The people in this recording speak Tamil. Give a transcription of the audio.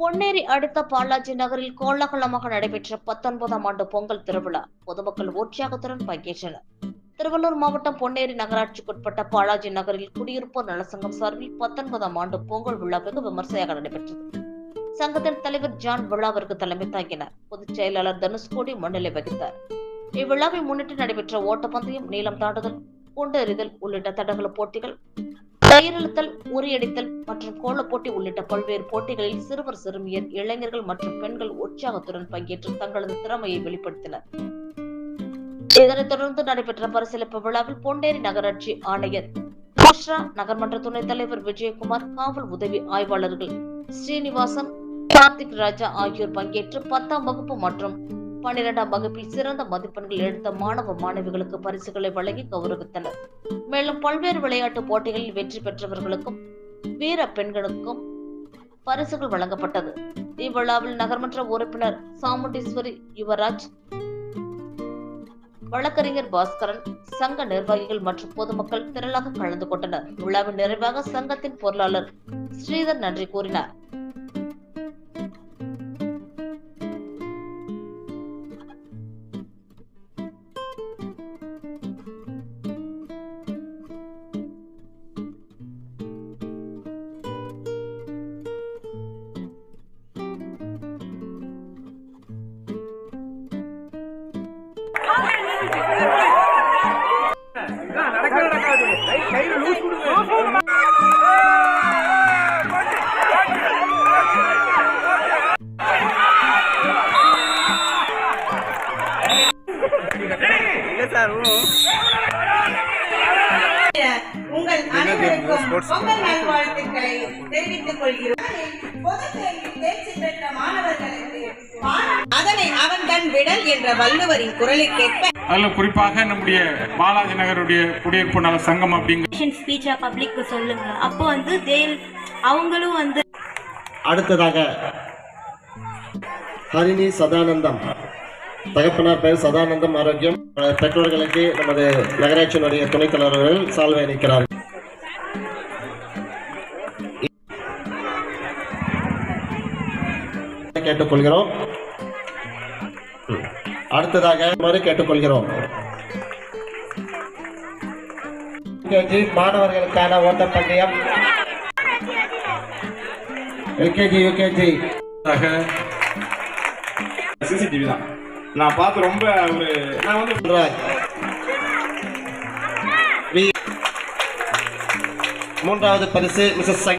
பொன்னேரி அடுத்த பாலாஜி நகரில் கோலாகலமாக நடைபெற்ற பத்தொன்பதாம் ஆண்டு பொங்கல் திருவிழா. பொதுமக்கள் உற்சாகத்துடன் பங்கேற்றனர். திருவள்ளூர் மாவட்டம் பொன்னேரி நகராட்சிக்குட்பட்ட பாலாஜி நகரில் குடியிருப்போர் நலசங்கம் சார்பில் பத்தொன்பதாம் ஆண்டு பொங்கல் விழா வெகு விமர்சையாக நடைபெற்றது. சங்கத்தின் தலைவர் ஜான் விழாவிற்கு தலைமை தாங்கினார். பொதுச் செயலாளர் தனுஷ்கோடி முன்னிலை வகித்தார். இவ்விழாவை முன்னிட்டு நடைபெற்ற ஓட்டப்பந்தயம் நீளம் தாண்டுதல் குண்டெறிதல் உள்ளிட்ட தடகள போட்டிகள் கயிறிழுத்தல் உரியடித்தல் மற்றும் கோலப் போட்டி உள்ளிட்ட பல்வேறு போட்டிகளில் சிறுவர் சிறுமியர் இளைஞர்கள் மற்றும் பெண்கள் உற்சாகத்துடன் பங்கேற்று தங்களது திறமையை வெளிப்படுத்தினர். இதனைத் தொடர்ந்து நடைபெற்ற பரிசீலிப்பு விழாவில் பொண்டேரி நகராட்சி ஆணையர் புஷ்ரா நகர்மன்ற துணைத் தலைவர் விஜயகுமார் காவல் உதவி ஆய்வாளர்கள் ஸ்ரீனிவாசன் கார்த்திக் ராஜா ஆகியோர் பங்கேற்று பத்தாம் வகுப்பு மற்றும் பன்னிரெண்டாம் வகுப்பில் சிறந்த மதிப்பெண்கள் எடுத்த மாணவ மாணவிகளுக்கு பரிசுகளை வழங்கி கௌரவித்தனர். மேலும் பல்வேறு விளையாட்டு போட்டிகளில் வெற்றி பெற்றவர்களுக்கும் வீர பெண்களுக்கும் பரிசுகள் வழங்கப்பட்டது. இவ்விழாவில் நகர்மன்ற உறுப்பினர் சாமுண்டீஸ்வரி யுவராஜ் வழக்கறிஞர் பாஸ்கரன் சங்க நிர்வாகிகள் மற்றும் பொதுமக்கள் திரளாக கலந்து கொண்டனர். விழாவின் நிறைவாக சங்கத்தின் பொருளாளர் ஸ்ரீதர் நன்றி கூறினார். இல்ல சார் உங்கள் அனைவருக்கும் பொங்கல் நல்வாழ்த்துக்களை தெரிவித்துக் கொள்கிறோம். பொதுத் தேர்வில் தேர்ச்சி பெற்ற மாணவர்களுக்கு பாரா- அதனை அவன் தன் விடல் என்ற வள்ளுவரின் குரலுக்கேற்ப அதில் குறிப்பாக நம்முடைய பாலாஜி நகருடைய குடியிருப்பு நல சங்கம் அப்படிங்கிற ஸ்பீச்சா பப்ளிக்கு சொல்லுங்க. அப்போ வந்து தேல் அவங்களும் வந்து அடுத்ததாக ஹரிணி சதானந்தம். தகப்பனார் பெயர் சதானந்தம் ஆரோக்கியம். பெற்றோர்களுக்கு நமது நகராட்சியினுடைய துணைத் தலைவர்கள் சால்வை அளிக்கிறார்கள் கேட்டுக்கொள்கிறோம். அடுத்ததாக மறு கேட்டுக்கொள்கிறோம். எல்கேஜி மாணவர்களுக்கான ஓட்டப்பந்தயம். LKG UKG. சிசிடிவி தான். நான் பார்த்து ரொம்ப ஒரு நான் வந்து மூன்றாவது பரிசு மிஸ்ஸஸ்